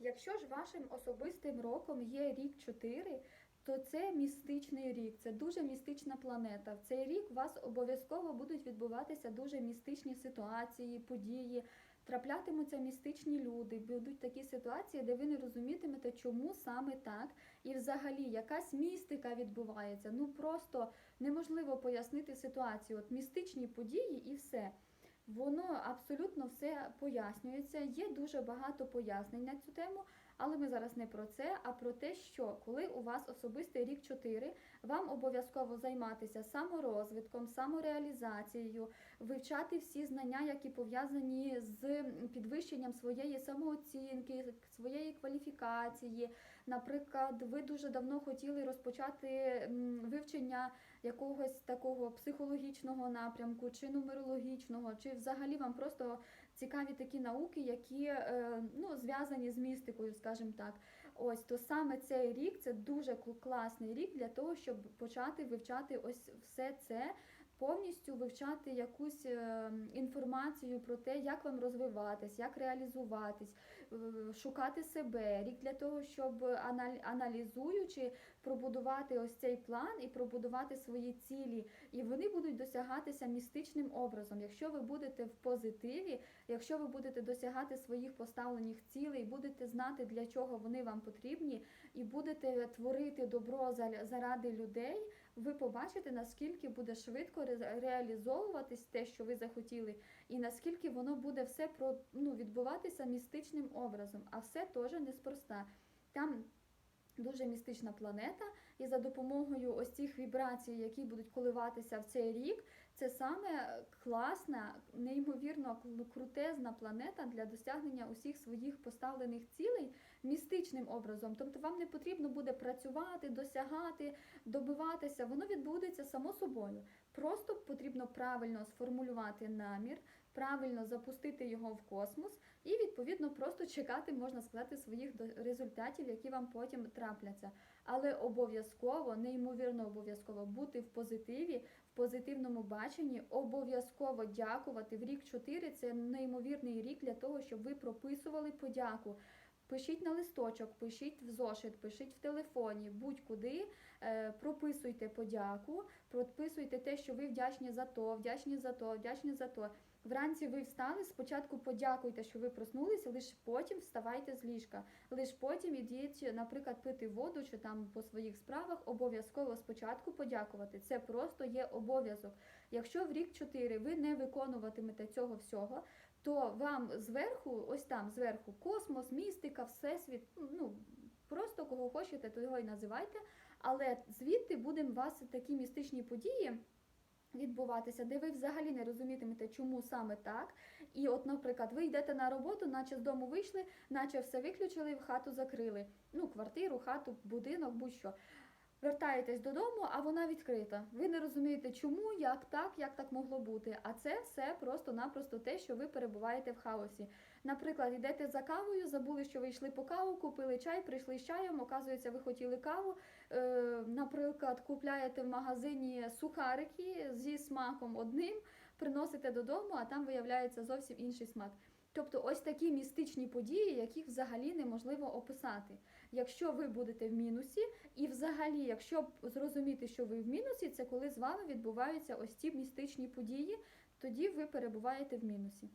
Якщо ж вашим особистим роком є рік 4, то це містичний рік, це дуже містична планета. В цей рік у вас обов'язково будуть відбуватися дуже містичні ситуації, події. Траплятимуться містичні люди, будуть такі ситуації, де ви не розумітимете, чому саме так, і взагалі якась містика відбувається. Ну просто неможливо пояснити ситуацію. От містичні події і все. Воно абсолютно все пояснюється. Є дуже багато пояснень на цю тему, але ми зараз не про це, а про те, що коли у вас особистий рік 4, вам обов'язково займатися саморозвитком, самореалізацією, вивчати всі знання, які пов'язані з підвищенням своєї самооцінки, своєї кваліфікації. Наприклад, ви дуже давно хотіли розпочати вивчення якогось такого психологічного напрямку, чи нумерологічного, чи взагалі вам просто цікаві такі науки, які е, ну, зв'язані з містикою, скажімо так. Ось то саме цей рік це дуже кл- класний рік для того, щоб почати вивчати ось все це. Повністю вивчати якусь е, інформацію про те, як вам розвиватись, як реалізуватись, е, шукати себе. Рік для того, щоб анал- аналізуючи, пробудувати ось цей план і пробудувати свої цілі. І вони будуть досягатися містичним образом. Якщо ви будете в позитиві, якщо ви будете досягати своїх поставлених цілей, будете знати, для чого вони вам потрібні, і будете творити добро заради людей, ви побачите, наскільки буде швидко ре- реалізовуватись те, що ви захотіли, і наскільки воно буде все про ну, відбуватися містичним образом. А все теж неспроста. Там дуже містична планета, і за допомогою ось цих вібрацій, які будуть коливатися в цей рік, це саме класна, неймовірно кру- крутезна планета для досягнення усіх своїх поставлених цілей містичним образом. Тобто вам не потрібно буде працювати, досягати, добиватися. Воно відбудеться само собою. Просто потрібно правильно сформулювати намір, правильно запустити його в космос і відповідно просто чекати, можна сказати, своїх результатів, які вам потім трапляться. Але обов'язково, неймовірно обов'язково бути в позитиві, в позитивному баченні, обов'язково дякувати. В рік 4 це неймовірний рік для того, щоб ви прописували подяку. Пишіть на листочок, пишіть в зошит, пишіть в телефоні, будь-куди, е, прописуйте подяку, прописуйте те, що ви вдячні за то, вдячні за то, вдячні за то. Вранці ви встали, спочатку подякуйте, що ви проснулися, лише потім вставайте з ліжка. Лише потім ідіть, наприклад, пити воду чи там по своїх справах, обов'язково спочатку подякувати. Це просто є обов'язок. Якщо в рік 4 ви не виконуватимете цього всього, то вам зверху, ось там зверху, космос, містика, всесвіт, ну просто кого хочете, того й називайте. Але звідти будемо вас такі містичні події відбуватися, де ви взагалі не розумітимете, чому саме так. І от, наприклад, ви йдете на роботу, наче з дому вийшли, наче все виключили, в хату закрили. Ну, квартиру, хату, будинок, будь-що. Вертаєтесь додому, а вона відкрита. Ви не розумієте, чому, як так, як так могло бути. А це все просто-напросто те, що ви перебуваєте в хаосі. Наприклад, йдете за кавою, забули, що ви йшли по каву, купили чай, прийшли з чаєм, оказується, ви хотіли каву. Е, наприклад, купляєте в магазині сухарики зі смаком одним, приносите додому, а там виявляється зовсім інший смак. Тобто ось такі містичні події, яких взагалі неможливо описати. Якщо ви будете в мінусі, і взагалі, якщо зрозуміти, що ви в мінусі, це коли з вами відбуваються ось ці містичні події, тоді ви перебуваєте в мінусі.